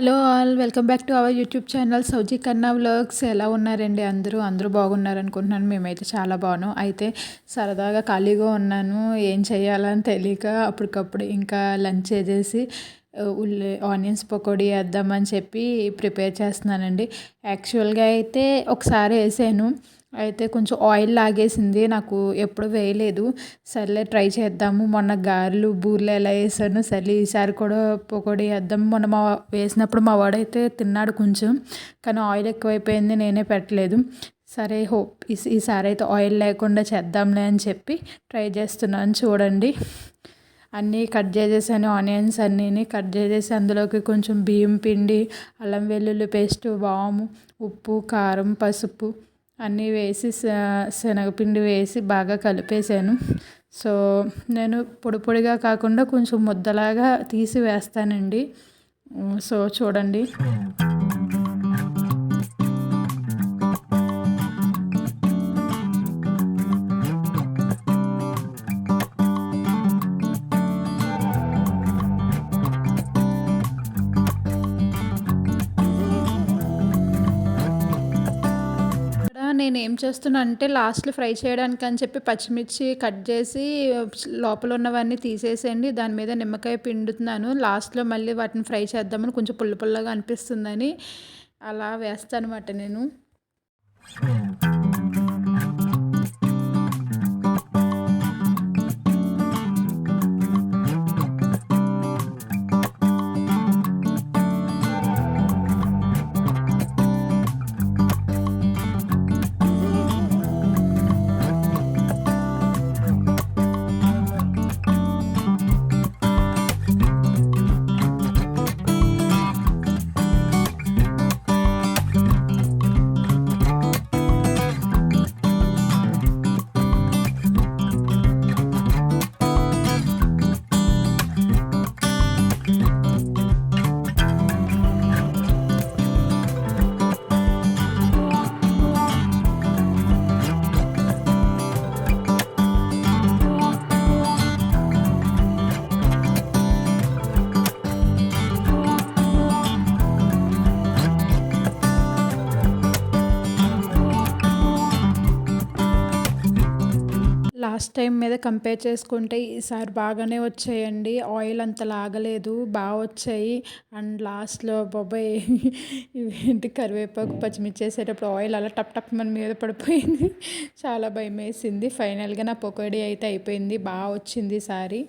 Hello all welcome back to our YouTube channel Sowji Kanna vlogs. ఎలా ఉన్నారండి అందరూ? అందరూ బాగున్నారు అనుకుంటున్నాను మేమైతే చాలా బాగున్నాం. అయితే సరదాగా ఖాళీగా ఉన్నాను. ఏం చేయాలని తెలియక అప్పటికప్పుడు ఇంకా లంచ్ చేసేసి ఉల్లి ఆనియన్స్ పకోడీ వేద్దామని చెప్పి ప్రిపేర్ చేస్తున్నానండి. యాక్చువల్గా అయితే ఒకసారి వేసాను. అయితే కొంచెం ఆయిల్ లాగేసింది నాకు ఎప్పుడు వేయలేదు. సర్లే ట్రై చేద్దాము మొన్న గారెలు బూరెలు ఎలా వేసాను సర్లే ఈసారి కూడా పకోడీ వేద్దాం. మొన్న మా వేసినప్పుడు మా వాడైతే తిన్నాడు కొంచెం కానీ ఆయిల్ ఎక్కువైపోయింది నేనే పెట్టలేదు. సరే హోప్ ఈసారి అయితే ఆయిల్ లేకుండా చేద్దాంలే అని చెప్పి ట్రై చేస్తున్నాను చూడండి. అన్నీ కట్ చేసేసాను ఆనియన్స్ అన్నీని కట్ చేసేసి అందులోకి కొంచెం బియ్యం పిండి అల్లం వెల్లుల్లి పేస్ట్ వాము ఉప్పు కారం పసుపు అన్నీ వేసి శనగపిండి వేసి బాగా కలిపేసాను సో నేను పొడి పొడిగా కాకుండా కొంచెం ముద్దలాగా తీసి వేస్తానండి. సో చూడండి. Hmm. నేను ఏం చేస్తున్నా అంటే లాస్ట్లో ఫ్రై చేయడానికి అని చెప్పి పచ్చిమిర్చి కట్ చేసి లోపల ఉన్నవన్నీ తీసేసేయండి. దాని మీద నిమ్మకాయ పిండుతున్నాను. లాస్ట్లో మళ్ళీ వాటిని ఫ్రై చేద్దామని కొంచెం పుల్ల పుల్లగా అనిపిస్తుందని అలా వేస్తాను అనమాట నేను లాస్ట్ టైం మీద కంపేర్ చేసుకుంటే ఈసారి బాగానే వచ్చాయండి. ఆయిల్ అంత లాగలేదు బాగా వచ్చాయి. అండ్ లాస్ట్లో బాబాయ్ ఇవేంటి కరివేపాకు పచ్చిమిర్చి వేసేటప్పుడు ఆయిల్ అలా టప్ టప్ మన మీద పడిపోయింది. చాలా భయం వేసింది ఫైనల్గా నా పొకోడీ అయితే అయిపోయింది. బాగా వచ్చింది ఈసారి.